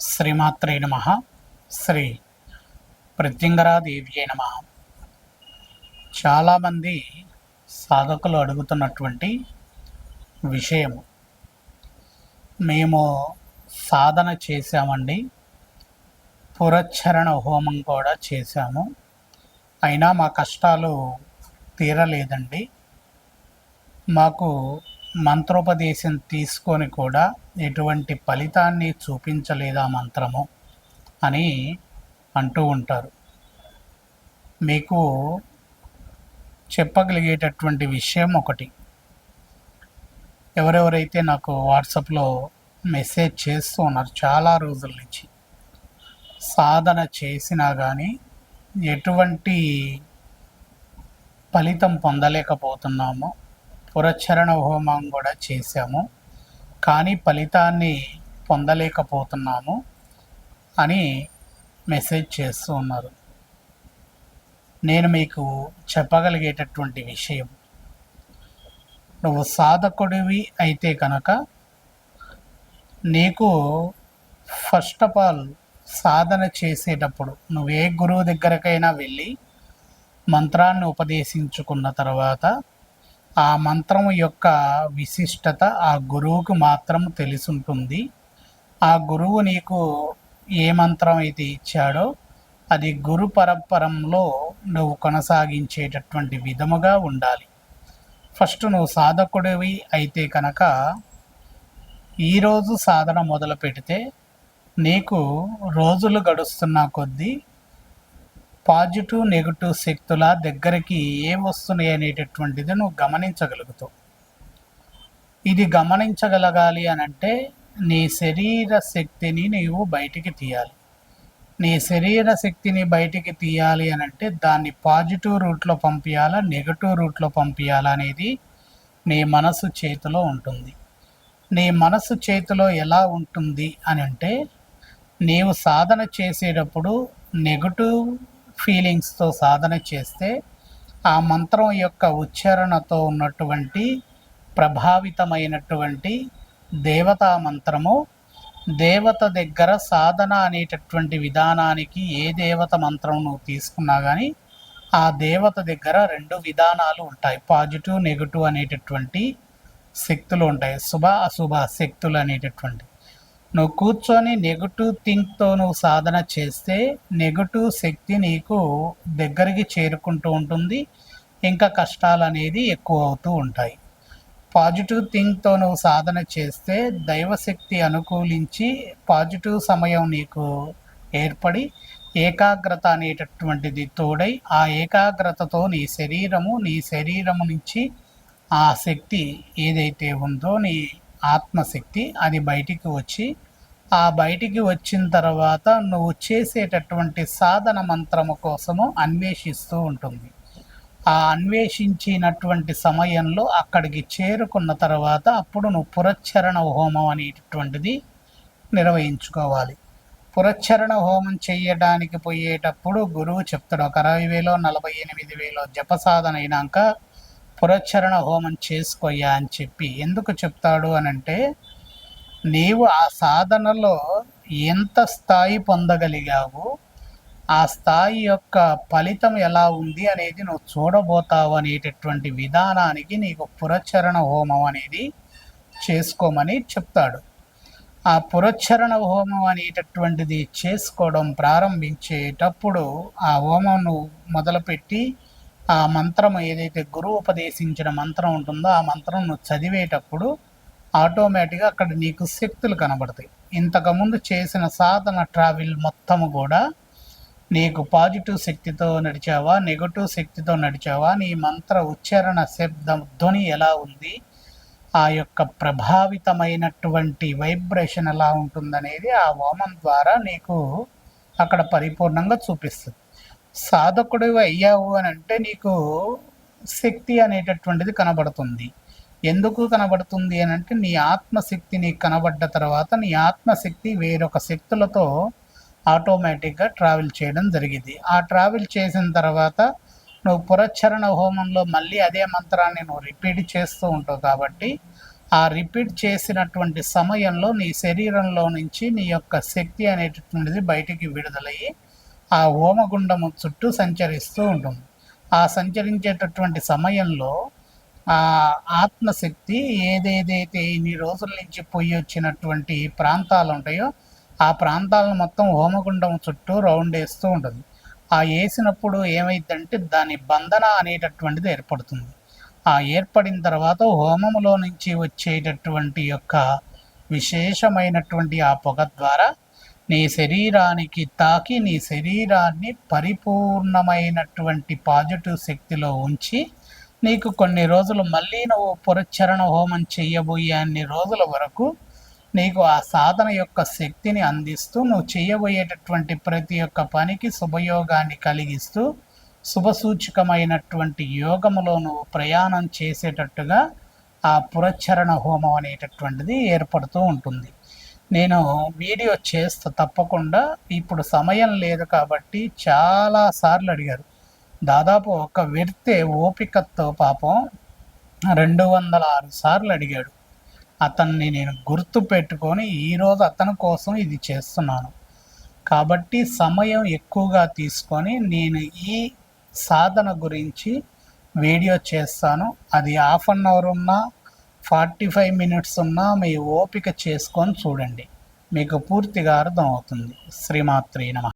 శ్రీమాత్రే నమ. శ్రీ ప్రత్యంగరాదేవ్యే నమ. చాలామంది సాధకులు అడుగుతున్నటువంటి విషయము. మేము సాధన చేశామండి. పురచ్చరణ హోమం కూడా చేశాము. అయినా మా కష్టాలు తీరలేదండి. మాకు మంత్రోపదేశం తీసుకొని కూడా ఎటువంటి ఫలితాన్ని చూపించలేదా మంత్రము అని అంటూ ఉంటారు. మీకు చెప్పగలిగేటటువంటి విషయం ఒకటి. ఎవరెవరైతే నాకు వాట్సాప్లో మెసేజ్ చేస్తూ ఉన్నారు చాలా రోజుల నుంచి సాధన చేసినా కానీ ఎటువంటి ఫలితం పొందలేకపోతున్నాము. పురచరణ హోమం కూడా చేశాము. కానీ ఫలితాన్ని పొందలేకపోతున్నాము అని మెసేజ్ చేస్తూ ఉన్నారు. నేను మీకు చెప్పగలిగేటటువంటి విషయం నువ్వు సాధకుడివి అయితే కనుక నీకు ఫస్ట్ ఆఫ్ ఆల్ సాధన చేసేటప్పుడు నువ్వు ఏ గురువు దగ్గరకైనా వెళ్ళి మంత్రాన్ని ఉపదేశించుకున్న తర్వాత ఆ మంత్రం యొక్క విశిష్టత ఆ గురువుకు మాత్రం తెలిసుంటుంది. ఆ గురువు నీకు ఏ మంత్రం అయితే ఇచ్చాడో అది గురు పరంపరంలో నువ్వు కొనసాగించేటటువంటి విధముగా ఉండాలి. ఫస్ట్ నువ్వు సాధకుడివి అయితే కనుక ఈరోజు సాధన మొదలు పెడితే నీకు రోజులు గడుస్తున్న కొద్దీ పాజిటివ్ నెగిటివ్ శక్తుల దగ్గరికి ఏం వస్తున్నాయి అనేటటువంటిది నువ్వు గమనించగలుగుతావు. ఇది గమనించగలగాలి అని అంటే నీ శరీర శక్తిని నీవు బయటికి తీయాలి. నీ శరీర శక్తిని బయటికి తీయాలి అని అంటే దాన్ని పాజిటివ్ రూట్లో పంపించాలా నెగటివ్ రూట్లో పంపించాలా అనేది నీ మనసు చేతిలో ఉంటుంది. నీ మనసు చేతిలో ఎలా ఉంటుంది అని అంటే నీవు సాధన చేసేటప్పుడు నెగటివ్ ఫీలింగ్స్తో సాధన చేస్తే ఆ మంత్రం యొక్క ఉచ్చారణతో ఉన్నటువంటి ప్రభావితమైనటువంటి దేవతా మంత్రము దేవత దగ్గర సాధన అనేటటువంటి విధానానికి ఏ దేవత మంత్రం నువ్వు తీసుకున్నా కానీ ఆ దేవత దగ్గర రెండు విధానాలు ఉంటాయి. పాజిటివ్ నెగిటివ్ అనేటటువంటి శక్తులు ఉంటాయి. శుభ అశుభ శక్తులు అనేటటువంటి నువ్వు కూర్చొని నెగటివ్ థింక్తో నువ్వు సాధన చేస్తే నెగటివ్ శక్తి నీకు దగ్గరికి చేరుకుంటూ ఉంటుంది. ఇంకా కష్టాలు అనేది ఎక్కువ అవుతూ ఉంటాయి. పాజిటివ్ థింక్తో నువ్వు సాధన చేస్తే దైవశక్తి అనుకూలించి పాజిటివ్ సమయం నీకు ఏర్పడి ఏకాగ్రత అనేటటువంటిది తోడై ఆ ఏకాగ్రతతో నీ శరీరము నీ శరీరము నుంచి ఆ శక్తి ఏదైతే ఉందో నీ ఆత్మశక్తి అది బయటికి వచ్చి ఆ బయటికి వచ్చిన తర్వాత నువ్వు చేసేటటువంటి సాధన మంత్రము కోసము అన్వేషిస్తూ ఉంటుంది. ఆ అన్వేషించినటువంటి సమయంలో అక్కడికి చేరుకున్న తర్వాత అప్పుడు నువ్వు పురచ్చరణ హోమం అనేటటువంటిది నిర్వహించుకోవాలి. పురచ్చరణ హోమం చేయడానికి పోయేటప్పుడు గురువు చెప్తాడు ఒక అరవై వేలో నలభై ఎనిమిది వేలో జప సాధన అయినాక పురచరణ హోమం చేసుకోయ్యా అని చెప్పి ఎందుకు చెప్తాడు అని అంటే నీవు ఆ సాధనలో ఎంత స్థాయి పొందగలిగావు ఆ స్థాయి యొక్క ఫలితం ఎలా ఉంది అనేది నువ్వు చూడబోతావు అనేటటువంటి విధానానికి నీకు పురచరణ హోమం అనేది చేసుకోమని చెప్తాడు. ఆ పురచ్చరణ హోమం అనేటటువంటిది చేసుకోవడం ప్రారంభించేటప్పుడు ఆ హోమం నువ్వు మొదలుపెట్టి ఆ మంత్రం ఏదైతే గురువు ఉపదేశించిన మంత్రం ఉంటుందో ఆ మంత్రం నువ్వు చదివేటప్పుడు ఆటోమేటిక్గా అక్కడ నీకు శక్తులు కనబడతాయి. ఇంతకుముందు చేసిన సాధన ట్రావెల్ మొత్తము కూడా నీకు పాజిటివ్ శక్తితో నడిచావా నెగటివ్ శక్తితో నడిచావా నీ మంత్ర ఉచ్చారణ శబ్దం ధ్వని ఎలా ఉంది ఆ యొక్క ప్రభావితమైనటువంటి వైబ్రేషన్ ఎలా ఉంటుందనేది ఆ హోమం ద్వారా నీకు అక్కడ పరిపూర్ణంగా చూపిస్తుంది. సాధకుడు అయ్యావు అని అంటే నీకు శక్తి అనేటటువంటిది కనబడుతుంది. ఎందుకు కనబడుతుంది అని అంటే నీ ఆత్మశక్తి నీకు కనబడ్డ తర్వాత నీ ఆత్మశక్తి వేరొక శక్తులతో ఆటోమేటిక్గా ట్రావెల్ చేయడం జరిగింది. ఆ ట్రావెల్ చేసిన తర్వాత నువ్వు పురచ్చరణ హోమంలో మళ్ళీ అదే మంత్రాన్ని నువ్వు రిపీట్ చేస్తూ ఉంటావు కాబట్టి ఆ రిపీట్ చేసినటువంటి సమయంలో నీ శరీరంలో నుంచి నీ యొక్క శక్తి అనేటటువంటిది బయటికి విడుదలయ్యి ఆ హోమగుండము చుట్టూ సంచరిస్తూ ఉంటుంది. ఆ సంచరించేటటువంటి సమయంలో ఆ ఆత్మశక్తి ఏదేదైతే ఇన్ని రోజుల నుంచి పొయ్యి వచ్చినటువంటి ప్రాంతాలు ఉంటాయో ఆ ప్రాంతాలను మొత్తం హోమగుండం చుట్టూ రౌండ్ వేస్తూ ఉంటుంది. ఆ వేసినప్పుడు ఏమైందంటే దాని బంధన అనేటటువంటిది ఏర్పడుతుంది. ఆ ఏర్పడిన తర్వాత హోమములో నుంచి వచ్చేటటువంటి యొక్క విశేషమైనటువంటి ఆ పొగ ద్వారా నీ శరీరానికి తాకి నీ శరీరాన్ని పరిపూర్ణమైనటువంటి పాజిటివ్ శక్తిలో ఉంచి నీకు కొన్ని రోజులు మళ్ళీ నువ్వు పురచ్చరణ హోమం చెయ్యబోయే అన్ని రోజుల వరకు నీకు ఆ సాధన యొక్క శక్తిని అందిస్తూ నువ్వు చేయబోయేటటువంటి ప్రతి ఒక్క పనికి శుభయోగాన్ని కలిగిస్తూ శుభసూచకమైనటువంటి యోగములో నువ్వు ప్రయాణం చేసేటట్టుగా ఆ పురచ్చరణ హోమం అనేటటువంటిది ఏర్పడుతూ ఉంటుంది. నేను వీడియో చేస్తా తప్పకుండా. ఇప్పుడు సమయం లేదు కాబట్టి చాలా సార్లు అడిగారు. దాదాపు ఒక వ్యక్తి ఓపికతో పాపం రెండు వందల ఆరు సార్లు అడిగాడు. అతన్ని నేను గుర్తు పెట్టుకొని ఈరోజు అతని కోసం ఇది చేస్తున్నాను. కాబట్టి సమయం ఎక్కువగా తీసుకొని నేను ఈ సాధన గురించి వీడియో చేస్తాను. అది హాఫ్ అన్ అవర్ ఉన్నా ఫార్టీ ఫైవ్ మినిట్స్ ఉన్నా మీ ఓపిక చేసుకొని చూడండి. మీకు పూర్తిగా అర్థం అవుతుంది శ్రీమాత్రి నమ.